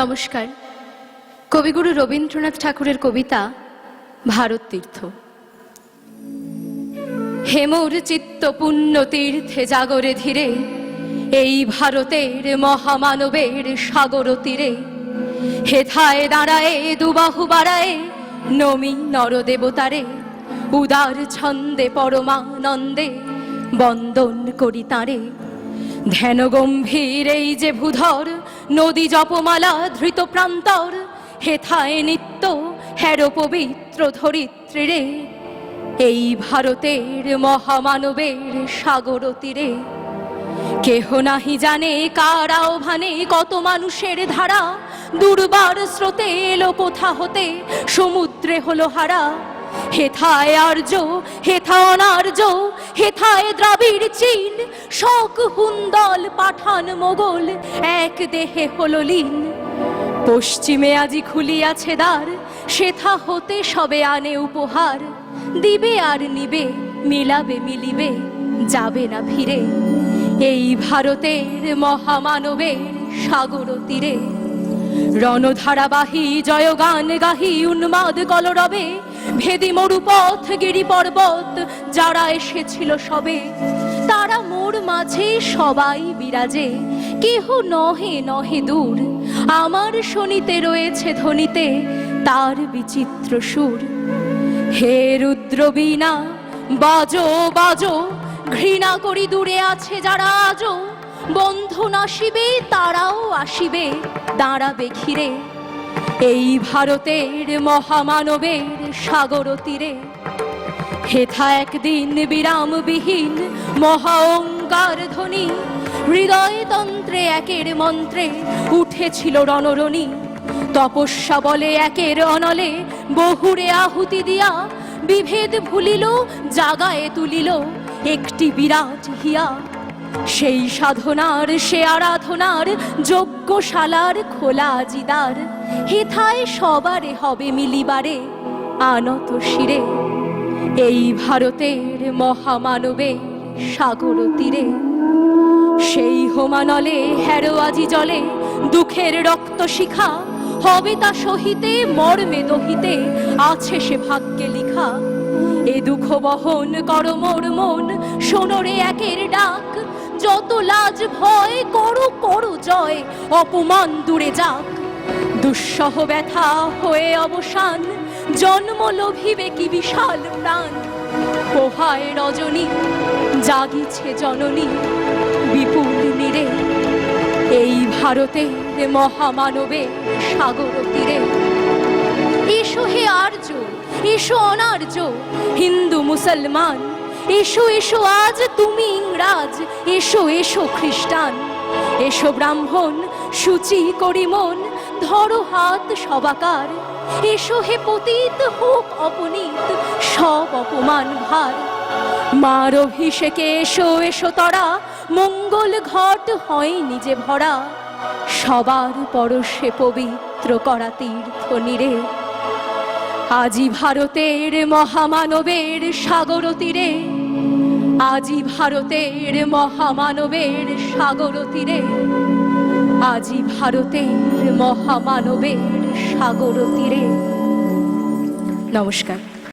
নমস্কার। কবিগুরু রবীন্দ্রনাথ ঠাকুরের কবিতা, ভারত তীর্থ। হেমর চিত্ত পুণ্য তীর্থে জাগরে ধীরে, এই ভারতের মহামানবের সাগর তীরে। হেথায় দাঁড়ায়, দুবাহু বাড়ায়, নমি নরদেবতারে, উদার ছন্দে পরমানন্দে বন্দন করি তাঁরে। ধ্যান গম্ভীর এই যে ভূধর নদী জপমালা ধৃত প্রান্তর হেথায় নিত্য হ্যার পবিত্র ধরিত্রী রে। এই ভারতের মহামানবের সাগর তীরে, কেহ নাহি জানে কারা ভানে কত মানুষের ধারা। দুর্বার স্রোতে এলো কোথা হতে, সমুদ্রে হলো হারা। হেথায় আর্য হেথা অনার্য হেথায় দ্রাবিড় চীন, শক হুন্দল পাঠান মোগল, এক দেহে হলো লীন। পশ্চিমে আজি খুলিয়াছে দ্বার, সেথা হতে সবে আনে উপহার। দিবে আর নিবে, মিলাবে মিলিবে, যাবে না ফিরে। এই ভারতের মহামানবের সাগর তীরে। রণধারাবাহী জয়গান গাহি উন্মাদ কলরবে, ভেদি মরুপথ গিরি পর্বত, যারা এসেছিল সবে। তারা মোর মাঝে সবাই বিরাজে, কেহ নহে নহে দূর। আমার শনিতে রয়েছে ধ্বনিতে তার বিচিত্র সুর। হে রুদ্র বীণা বাজো বাজো ঘৃণা করি দূরে আছে যারা আজও বন্ধু নাসিবে, তারাও আসিবে, দাঁড়াবে ঘিরে। এই ভারতের মহামানবের সাগর তীরে। হেথা একদিন বিরামবিহীন মহা ওঙ্কার ধ্বনি, হৃদয়তন্ত্রে একের মন্ত্রে উঠেছিল রণরণী। তপস্যা বলে একের অনলে বহুরে আহুতি দিয়া, বিভেদ ভুলিল, জাগায়ে তুলিল। একটি বিরাট হিয়া। সেই সাধনার, সে আরাধনার, যজ্ঞশালার খোলা জিদার। হেথায় সবারে হবে মিলিবারে আনত শিরে। এই ভারতের মহামানবে সাগর তীরে। সেই হোমানলে হ্যারো আজি জলে, দুঃখের রক্ত শিখা। হবে তা সহিতে, মর্মে দহিতে, আছে সে ভাগ্যে লিখা। এ দুঃখ বহন কর মোর মন। সোনরে একের ডাক, যত লাজ ভয় করো করো জয়, অপমান দূরে যাক। দুঃসহ ব্যথা হয়ে অবসান, জন্ম লোভিবে কি বিশাল প্রাণ। পোহায় রজনী, জাগিছে জননী, বিপুল নীরে। এই ভারতের মহামানবে সাগর তীরে। এসো হে আর্য এসো অনার্য, হিন্দু, মুসলমান। এসো এসো, আজ তুমি ইংরাজ, এসো এসো, খ্রিস্টান। এসো, ব্রাহ্মণ, সূচি করি মন ধরো হাত সবাকার। এসো, হে পতিত, হোক অপনীত, সব অপমান ভার। মার অভিষেকে এসো এসো তরা, মঙ্গল ঘট হয় নিজে ভরা। সবার পরশে পবিত্র করা তীর্থ নিরে। আজি ভারতের মহামানবের সাগর তীরে, আজি ভারতের মহামানবের সাগর তীরে, আজি ভারতের মহামানবের সাগর তীরে। নমস্কার।